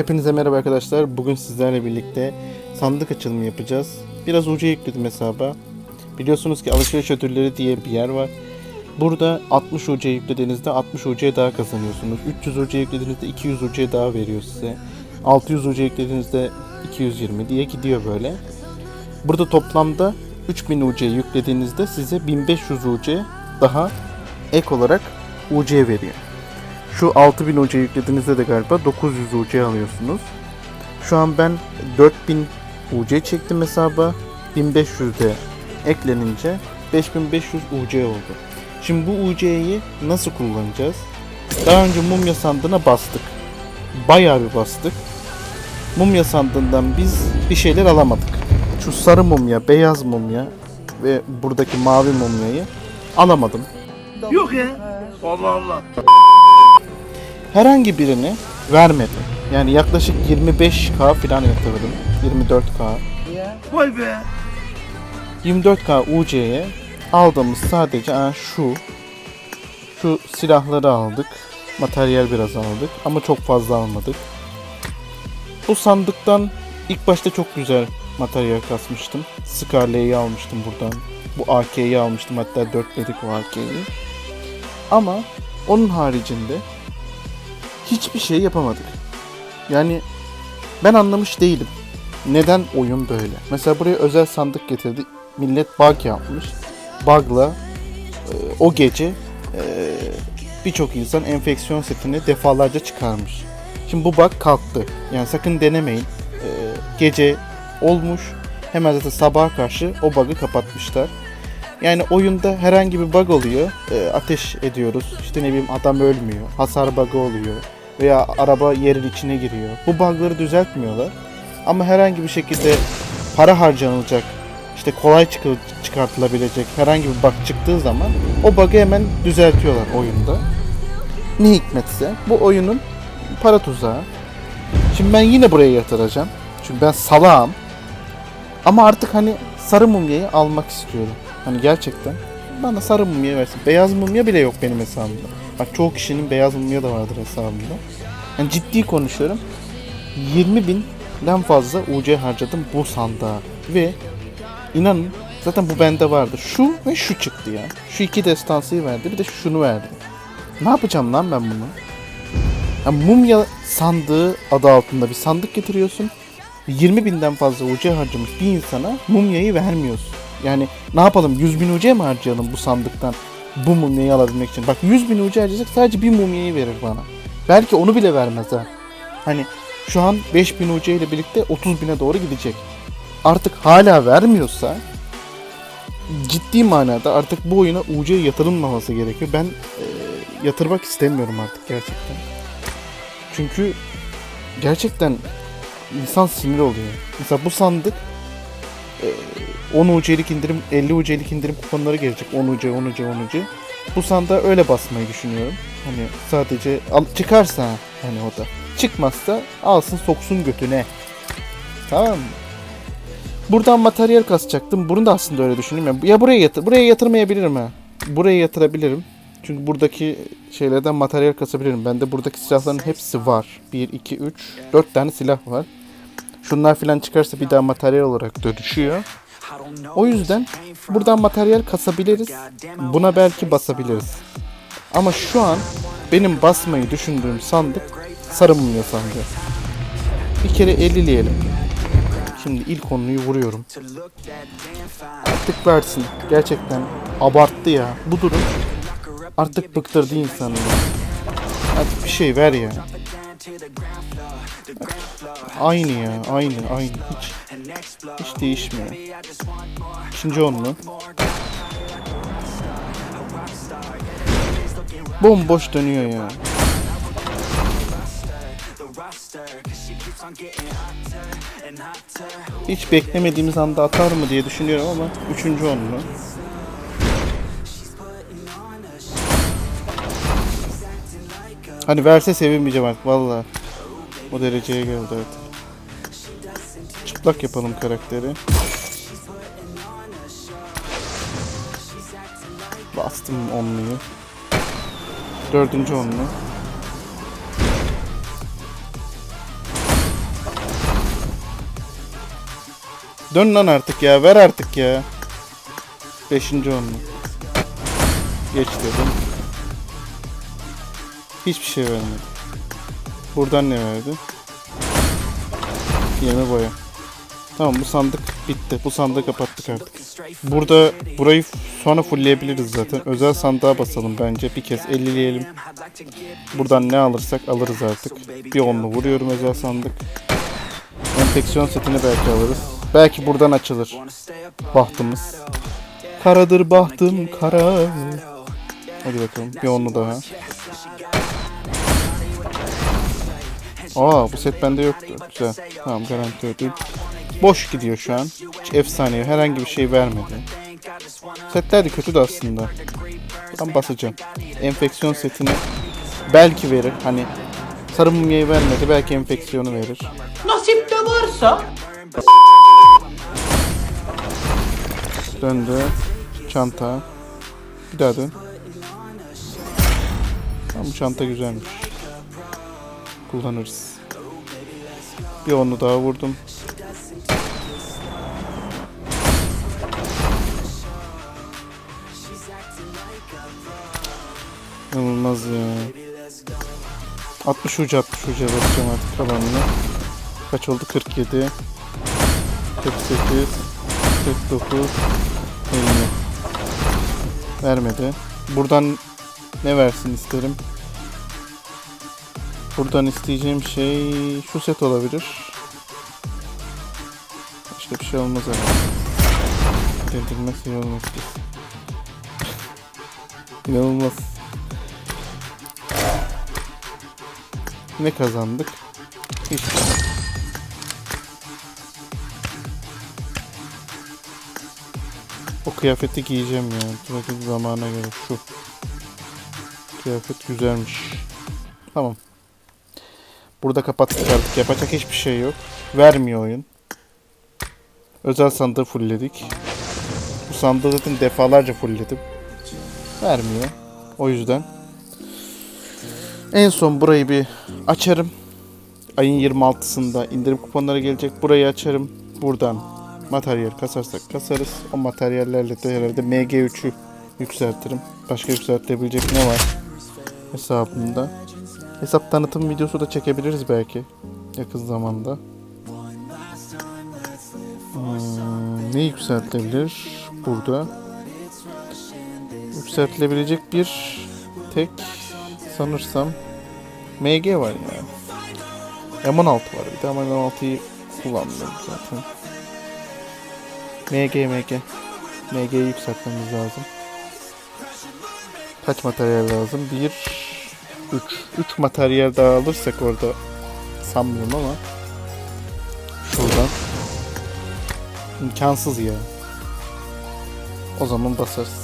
Hepinize merhaba arkadaşlar. Bugün sizlerle birlikte sandık açılımı yapacağız. Biraz ucu yükledim hesaba. Biliyorsunuz ki alışveriş ödülleri diye bir yer var. Burada 60 UC yüklediğinizde 60 UC daha kazanıyorsunuz. 300 UC yüklediğinizde 200 UC daha veriyor size. 600 UC yüklediğinizde 220 diye gidiyor böyle. Burada toplamda 3000 UC yüklediğinizde size 1500 UC daha ek olarak UC veriyor. Şu 6000 UC yüklediğinizde de galiba 900 UC alıyorsunuz. Şu an ben 4000 UC çektim hesaba. 1500 de eklenince 5500 UC oldu. Şimdi bu UC'yi nasıl kullanacağız? Daha önce mumya sandığına bastık. Bayağı bir bastık. Mumya sandığından biz bir şeyler alamadık. Şu sarı mumya, beyaz mumya ve buradaki mavi mumyayı alamadım. Yok ya. Allah Allah. Herhangi birini vermedi. Yani yaklaşık 25k falan yatırdım. 24k. Vay be. 24k UC'ye aldığımız sadece şu şu silahları aldık. Materyal biraz aldık ama çok fazla almadık. Bu sandıktan ilk başta çok güzel materyal kasmıştım. Scarlet'i almıştım buradan. Bu AK'yi almıştım hatta dörtledik o AK'yi. Ama onun haricinde hiçbir şey yapamadık. Yani ben anlamış değilim. Neden oyun böyle? Mesela buraya özel sandık getirdi. Millet bug yapmış. Bug'la e, o gece e, birçok insan enfeksiyon setini defalarca çıkarmış. Şimdi bu bug kalktı. Yani sakın denemeyin. E, gece olmuş. Hemen zaten sabaha karşı o bug'ı kapatmışlar. Yani oyunda herhangi bir bug oluyor. e, ateş ediyoruz. İşte ne bileyim adam ölmüyor. Hasar bug'ı oluyor. Veya araba yerin içine giriyor. Bu bug'ları düzeltmiyorlar. Ama herhangi bir şekilde para harcanılacak, işte kolay çıkartılabilecek herhangi bir bug çıktığı zaman o bug'ı hemen düzeltiyorlar oyunda. Ne hikmetse bu oyunun para tuzağı. Şimdi ben yine buraya yatıracağım. Çünkü ben salağım. Ama artık hani sarı mumyayı almak istiyorum. Hani gerçekten bana sarı mumya versin. Beyaz mumya bile yok benim hesabımda. Bak çoğu kişinin beyaz mumya da vardır hesabında. Yani ciddi konuşuyorum. 20 binden fazla UC harcadım bu sandığa. Ve inanın zaten bu bende vardı. Şu ve şu çıktı ya. Şu iki destansıyı verdi bir de şunu verdi. Ne yapacağım lan ben bunu? Ya mumya sandığı adı altında bir sandık getiriyorsun. 20 binden fazla UC harcamış bir insana mumyayı vermiyorsun. Yani ne yapalım 100 bin UC mi harcayalım bu sandıktan bu mumyayı alabilmek için? Bak 100 bin UC harcayacak sadece bir mumyayı verir bana. Belki onu bile vermez ha. Hani şu an 5000 UC ile birlikte 30 bine doğru gidecek. Artık hala vermiyorsa ciddi manada artık bu oyuna UC yatırılmaması gerekiyor. Ben e, yatırmak istemiyorum artık gerçekten. Çünkü gerçekten insan sinir oluyor. Mesela bu sandık e, 10 UC'lik indirim, 50 UC'lik indirim kuponları gelecek. 10 UC, 10 UC, 10 UC. Bu sandığa öyle basmayı düşünüyorum. Hani sadece al, çıkarsa hani o da. Çıkmazsa alsın soksun götüne. Tamam mı? Buradan materyal kasacaktım. Bunu da aslında öyle düşünüyorum. Ya, ya buraya yatır, buraya yatırmayabilirim ha. Buraya yatırabilirim. Çünkü buradaki şeylerden materyal kasabilirim. Bende buradaki silahların hepsi var. 1, 2, 3, 4 tane silah var. Şunlar filan çıkarsa bir daha materyal olarak dönüşüyor. O yüzden buradan materyal kasabiliriz. Buna belki basabiliriz. Ama şu an benim basmayı düşündüğüm sandık sarı mumya sandığı. Bir kere 50'leyelim. Şimdi ilk konuyu vuruyorum. Artık versin. Gerçekten abarttı ya. Bu durum artık bıktırdı insanı. Artık bir şey ver ya. Aynı ya, aynı, aynı. Hiç, hiç değişmiyor. İkinci onlu. Bomboş dönüyor ya. Hiç beklemediğimiz anda atar mı diye düşünüyorum ama üçüncü onlu. Hani verse sevinmeyeceğim artık valla. O dereceye geldi artık çıplak yapalım karakteri. Bastım onluyu. Dördüncü onlu. Dön lan artık ya. Ver artık ya. Beşinci onlu. Geç dedim. Hiçbir şey vermedi. Buradan ne verdi? Yeme boya. Tamam bu sandık bitti. Bu sandığı kapattık artık. Burada burayı sonra fullleyebiliriz zaten. Özel sandığa basalım bence. Bir kez 50'leyelim. Buradan ne alırsak alırız artık. Bir onlu vuruyorum özel sandık. Enfeksiyon setini belki alırız. Belki buradan açılır. Bahtımız. Karadır bahtım kara. Hadi bakalım bir onlu daha. Aa bu set bende yoktu. Güzel. Tamam garanti ödül. Boş gidiyor şu an. Hiç efsane herhangi bir şey vermedi. Setler de kötü de aslında. Ben basacağım. Enfeksiyon setini belki verir. Hani sarı mumyayı vermedi. Belki enfeksiyonu verir. Nasip de varsa Döndü. Çanta. Bir daha dön. Tamam bu çanta güzelmiş. Kullanırız. Bir onu daha vurdum. İnanılmaz ya. 60 ucu 60 ucu basacağım artık kalanını. Kaç oldu? 47 48 49 50 Vermedi. Buradan ne versin isterim? Buradan isteyeceğim şey şu set olabilir. Başka bir şey olmaz herhalde. Deldirmez iyi olmaz. İnanılmaz. Ne kazandık? Şey. O kıyafeti giyeceğim ya. Bakın zamana göre şu. Kıyafet güzelmiş. Tamam. Burada kapattık artık. Yapacak hiçbir şey yok. Vermiyor oyun. Özel sandığı fullledik. Bu sandığı zaten defalarca fullledim. Vermiyor. O yüzden. En son burayı bir açarım. Ayın 26'sında indirim kuponları gelecek. Burayı açarım. Buradan materyal kasarsak kasarız. O materyallerle de herhalde MG3'ü yükseltirim. Başka yükseltebilecek ne var hesabımda? Hesap tanıtım videosu da çekebiliriz belki yakın zamanda. Hmm, ne yükseltilebilir burada? Yükseltilebilecek bir tek sanırsam MG var ya. M16 var bir de ama M16'yı kullanmıyorum zaten. MG MG. MG'yi yükseltmemiz lazım. Kaç materyal lazım? 1 3 3 materyal daha alırsak orada sanmıyorum ama şuradan imkansız ya. O zaman basarız.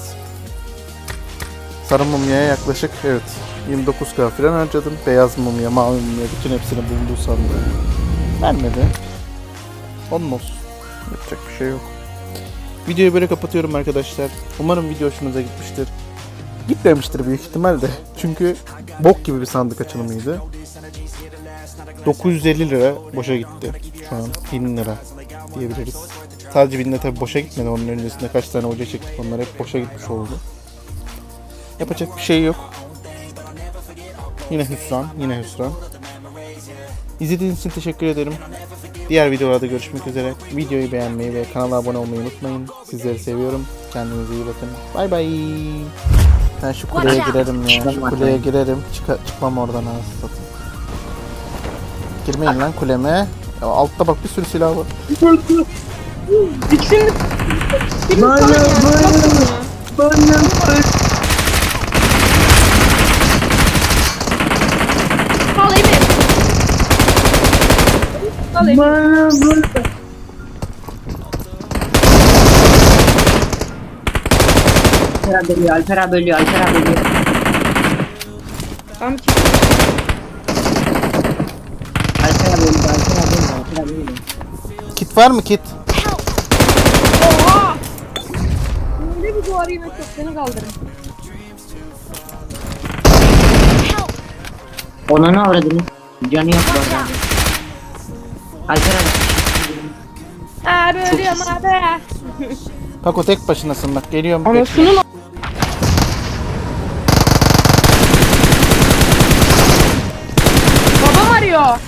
Sarı mumyaya yaklaşık evet 29k falan harcadım. Beyaz mumya, mavi mumya bütün hepsini bulunduğu sandım. Vermedi. Onun olsun. Yapacak bir şey yok. Videoyu böyle kapatıyorum arkadaşlar. Umarım video hoşunuza gitmiştir. Gitmemiştir büyük ihtimalle. Çünkü bok gibi bir sandık açılımıydı. 950 lira boşa gitti. Şu an 1000 lira diyebiliriz. Sadece 1000 lira tabii boşa gitmedi. Onun öncesinde kaç tane hoca çektik onlar hep boşa gitmiş oldu. Yapacak bir şey yok. Yine hüsran, yine hüsran. İzlediğiniz için teşekkür ederim. Diğer videolarda görüşmek üzere. Videoyu beğenmeyi ve kanala abone olmayı unutmayın. Sizleri seviyorum. Kendinize iyi bakın. Bay bay. Ben şu kuleye girerim ya. Şu kuleye girerim. Çıka çıkmam oradan anasını satayım. Girmeyin lan kuleme. Ya altta bak bir sürü silah var. İkisini Biri sana geldi. Al Al Emir. Alper abi ölüyor, Alper abi ölüyor, Alper abi ölüyor. Tamam ki. Alper abi ölüyor, Alper abi ölüyor, Alper abi ölüyor. Kit var mı kit? Oha! Önünde bir duvarı yine çok seni kaldırın. Ona ne avradınız? Canı yok arada. Alper abi. Abi ölüyorum abi. Bak o tek başınasın bak geliyorum. bekle. Anasının Babam arıyor.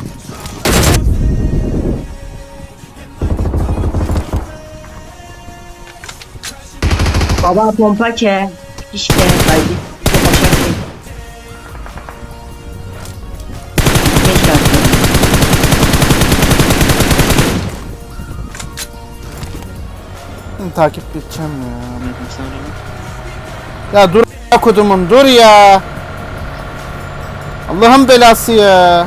Baba pompa ke. İşte haydi. Hı, Takip edeceğim ya. Ya dur a- kodumun dur ya. Allah'ın belası ya.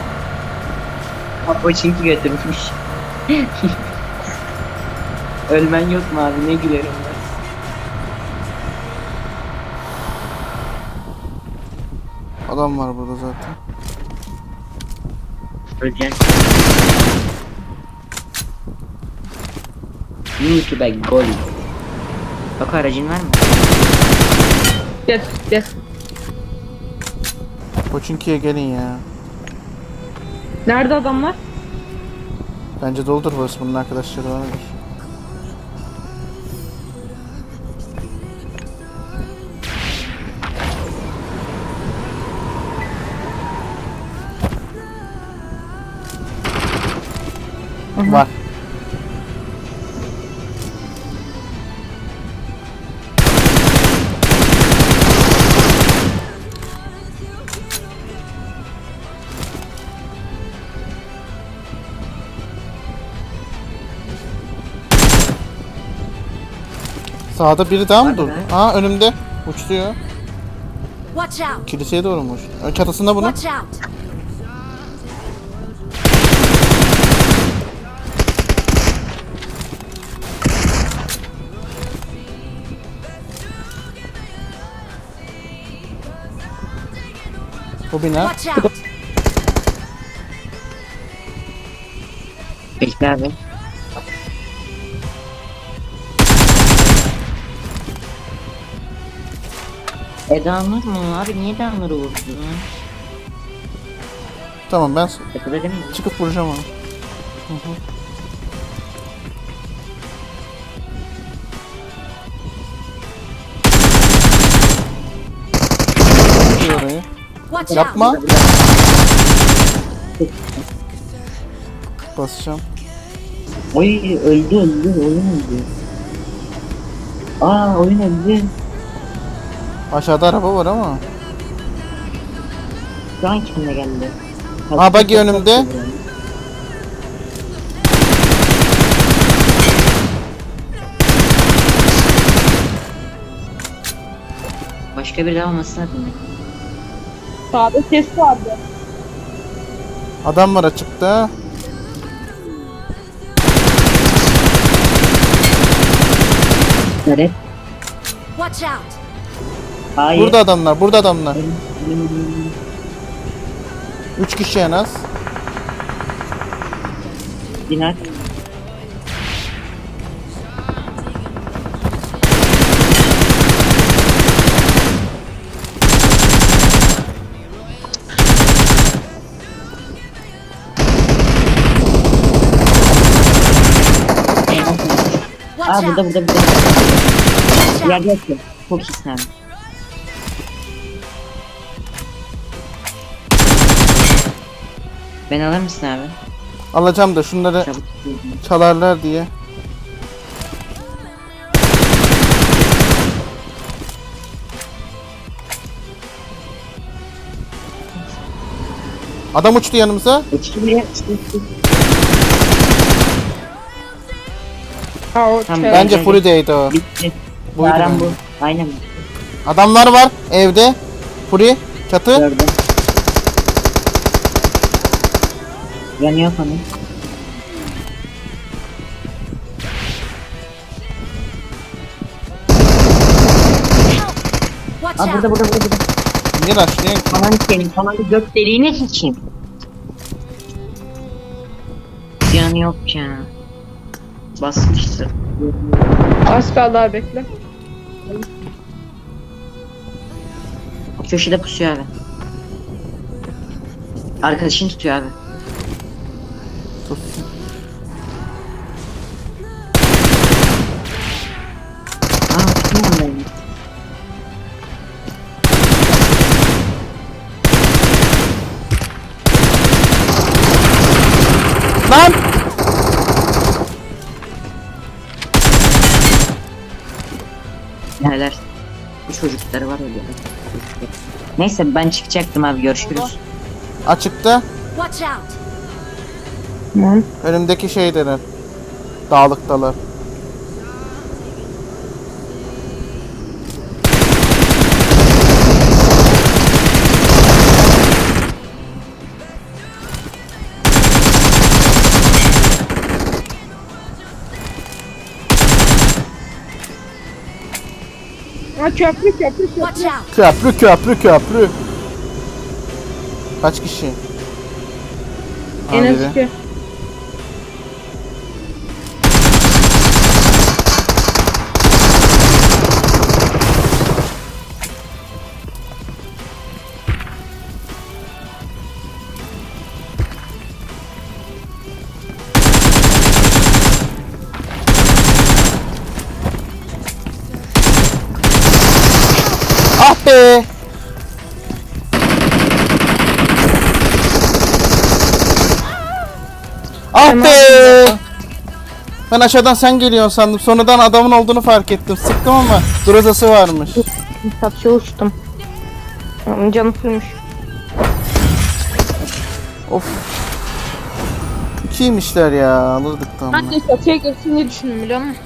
O çünkü götürmüş. Ölmen yok mu abi ne gülerim ben. Adam var burada zaten. Öleceksin. YouTube'a gol. Bak aracın var mı? Gel gel. Koçinki'ye gelin ya. Nerede adamlar? Bence doludur burası bunun arkadaşları vardır. Var. Sağda biri daha mı durdu? Aa önümde. Uçluyor. Watch out! Kiliseye doğrumuş. Ön çatısında out! Bu bina. Watch out! Bekle abi. Eda Nur mu? Abi niye Eda Nur'u vurdun? Tamam ben değil mi? çıkıp vuracağım onu. Hı hı. Orayı. Watch Yapma. Basacağım. Oy öldü öldü oyun öldü. Aa oyun öldü. Aşağıda araba var ama. Şu an kendine geldi. Ha, buggy önümde. Başka bir daha olması lazım. Sağda ses vardı. Adam var açıkta. Nerede? Watch out! Hayır. Burada adamlar, burada adamlar. Üç kişi en az. Watch Aa burada burada burada. Yerde. Çok iyisin abi. Ben alır mısın abi? Alacağım da şunları Çabuk. çalarlar diye. Adam uçtu yanımıza. Uçtu buraya. Tamam, Bence değdi o. Bitti. Buydu bence. bu. Aynen. Adamlar var evde. Furi çatı. Gördüm. Yanıyor. Watch Aa burada burada burada. burada. Niye raşlıyor ki? Aman senin falan bir gök deliğine sıçayım. Canı yok ya. Basmıştır. Az kaldı abi bekle. Köşede pusuyor abi. Arkadaşını tutuyor abi. Çocukları var öyle. Neyse ben çıkacaktım abi görüşürüz. Açıkta. Watch out! Tamam. Önümdeki şeylerin. Dağlıktalar. Ha köprü köprü köprü. Köprü köprü köprü. Kaç kişi? En az iki. Be! Ah be! Ben aşağıdan sen geliyorsun sandım. Sonradan adamın olduğunu fark ettim. Sıktım ama durazası varmış. Satışa uçtum. Canı sürmüş. Of. İkiymişler ya. Alırdık tam. Ben de satıya girsin diye düşündüm biliyor musun?